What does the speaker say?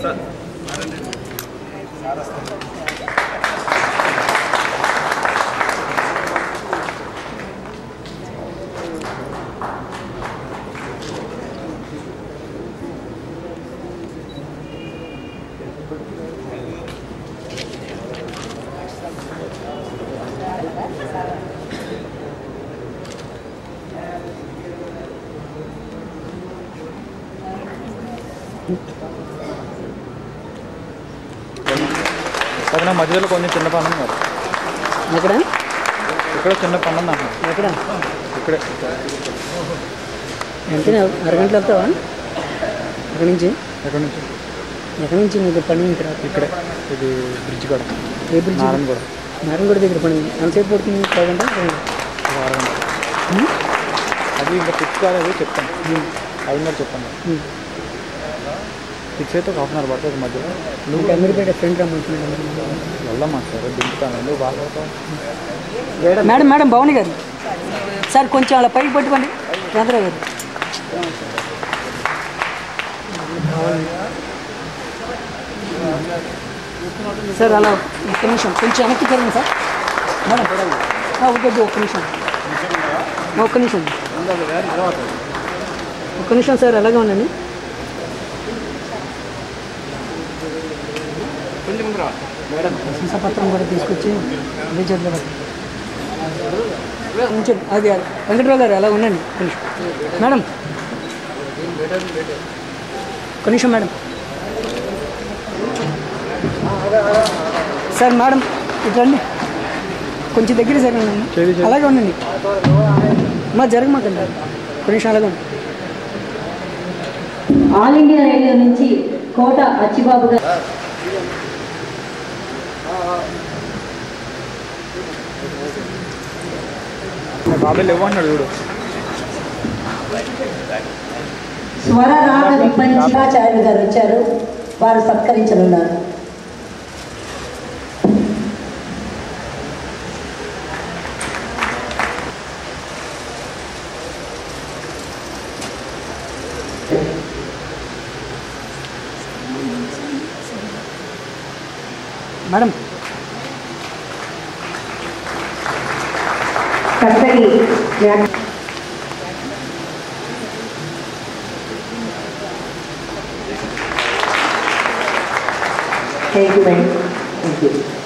Sat. Thank you. పక్కన మధ్యలో కొంచెం చిన్న పని ఉంది మరి ఎక్కడ? ఇక్కడ చిన్న పని ఉంది ఎక్కడ? ఇక్కడే. అంటే అరగంటలో వెళ్తావా? అక్కడి నుంచి? ఎక్కడి నుంచి? ఎక్కడి నుంచి నీకు పని ఇక్కడ ఇక్కడే. ఇది బ్రిడ్జ్ కాడ. ఏ బ్రిడ్జ్? నారాయణ కూడా నారాయణగూడ దగ్గర పని ఎంతసేపు పడుతుంది? అరగంట. అది ఇంకా ఫిక్స్ కాలేదు చెప్తాను. అయిందో చెప్పండి ఫిక్స్ అయితే ఒక హాఫ్ అన్ అవర్ పడుతుంది మధ్యలో. నువ్వు అమీర్పేట ఫ్రెండ్ రమ్మంటున్నాడు వెళ్దామా సార్? దింపుతాను. నువ్వు బాగా మేడం మేడం భవాని గారు. సార్ కొంచెం అలా పైకి పట్టుకోండి. చంద్ర గారు. సార్ అలా ఒక్క నిమిషం. కొంచెం వెనక్కి తిరగండి సార్. మేడం ఓకే ఒక్క నిమిషం. ఒక్క నిమిషం. ఒక్క నిమిషం సార్ అలాగే ఉండండి. పత్రం కూడా తీసుకొచ్చి అదే. కొంచెం వెంకట్రావు గారు అలా ఉండండి కొంచెం మేడం. నిమిషం మేడం. సార్ మేడం ఇటు రండి. కొంచెం దగ్గర జరగండి. అలాగే ఉండండి. మా జరగమాకండి ఒక నిమిషం అలాగే ఉండండి. ఆల్ ఇండియా రేడియో నుంచి కోట అచ్చిబాబు గారు బాబాయ్ ఇవ్వన్నాడు చూడు. స్వర రాగ. విపంచాచార్యులు గారు వచ్చారు. వారు సత్కరించనున్నారు. మేడం கத்தரி Thank you, ma'am. Thank you.